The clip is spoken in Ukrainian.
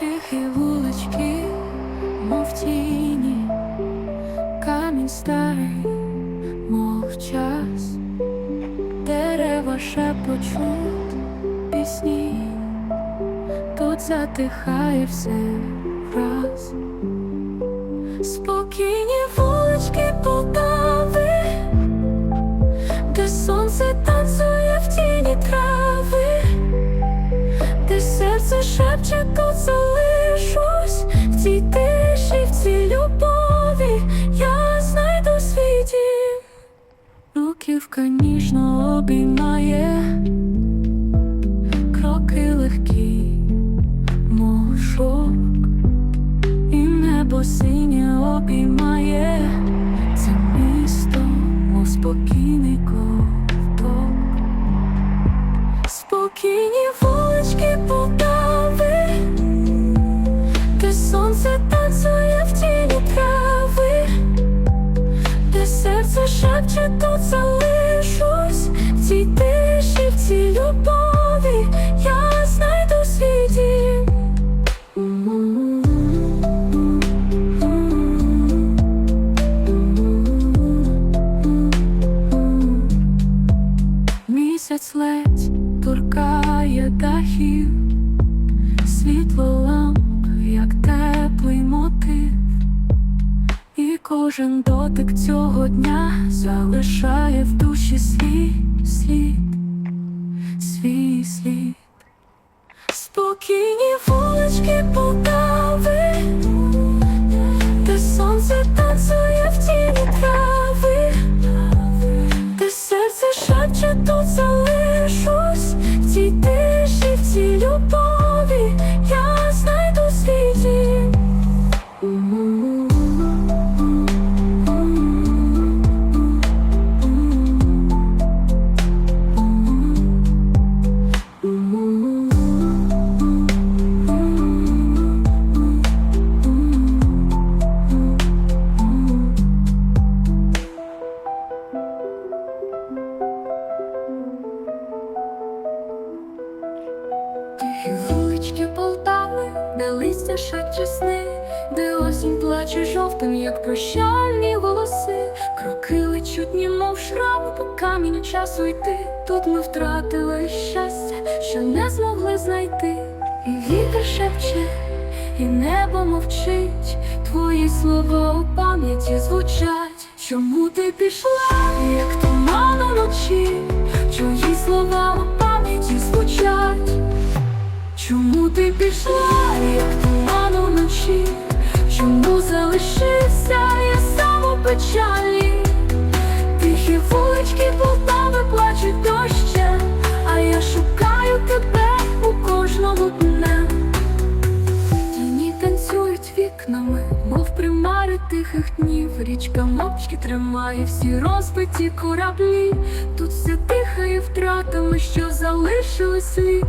Тихі вулички, мов тіні, камінь старий, мов час, дерева шепочуть пісні, тут затихає все враз. Шепче, тут залишусь в цій тиші, в цій любові я знайду свій дім. Руківка ніжно обіймає, кроки легкі, мов шовк, і небо синє обіймає це місто, мов спокійний ковток. Спокійні вулички Полтави, Місяць ледь торкає дахів, світло ламп, як теплий мотив, і кожен дотик цього дня залишає в душі свій слід, свій слід. Спокійні вулички Полтави, де сни, де осінь плаче жовтим, як прощальні голоси, кроки лечуть, мов шрами, по камінь часу йти. Тут ми втратили щастя, що не змогли знайти. І вітер шепче, і небо мовчить, твої слова у пам'яті звучать. Чому ти пішла, як туман уночі, тихих днів. Річка мовчки тримає всі розбиті кораблі. Тут все дихає втратами, що залишили слід,